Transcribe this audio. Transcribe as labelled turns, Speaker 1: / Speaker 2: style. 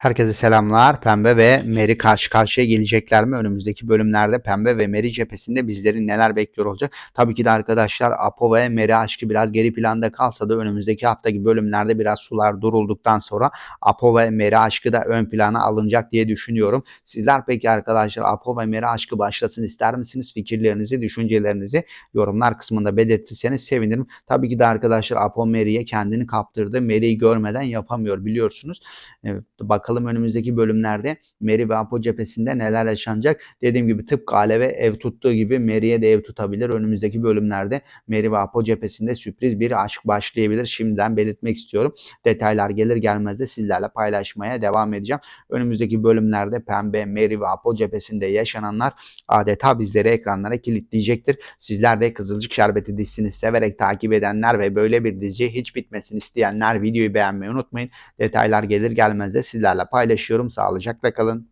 Speaker 1: Herkese selamlar. Pembe ve Meri karşı karşıya gelecekler mi? Önümüzdeki bölümlerde Pembe ve Meri cephesinde bizleri neler bekliyor olacak? Tabii ki de arkadaşlar Apo ve Meri aşkı biraz geri planda kalsa da önümüzdeki haftaki bölümlerde biraz sular durulduktan sonra Apo ve Meri aşkı da ön plana alınacak diye düşünüyorum. Sizler peki arkadaşlar Apo ve Meri aşkı başlasın ister misiniz? Fikirlerinizi, düşüncelerinizi yorumlar kısmında belirtirseniz sevinirim. Tabii ki de arkadaşlar Apo Meri'ye kendini kaptırdı. Meri'yi görmeden yapamıyor biliyorsunuz. Evet, bakalım önümüzdeki bölümlerde Meri ve Apo cephesinde neler yaşanacak. Dediğim gibi tıpkı Alev'e ev tuttuğu gibi Meri'ye de ev tutabilir. Önümüzdeki bölümlerde Meri ve Apo cephesinde sürpriz bir aşk başlayabilir. Şimdiden belirtmek istiyorum. Detaylar gelir gelmez de sizlerle paylaşmaya devam edeceğim. Önümüzdeki bölümlerde Pembe, Meri ve Apo cephesinde yaşananlar adeta bizleri ekranlara kilitleyecektir. Sizler de Kızılcık Şerbeti dizisini severek takip edenler ve böyle bir dizi hiç bitmesini isteyenler videoyu beğenmeyi unutmayın. Detaylar gelir gelmez de sizlerle paylaşıyorum. Sağlıcakla kalın.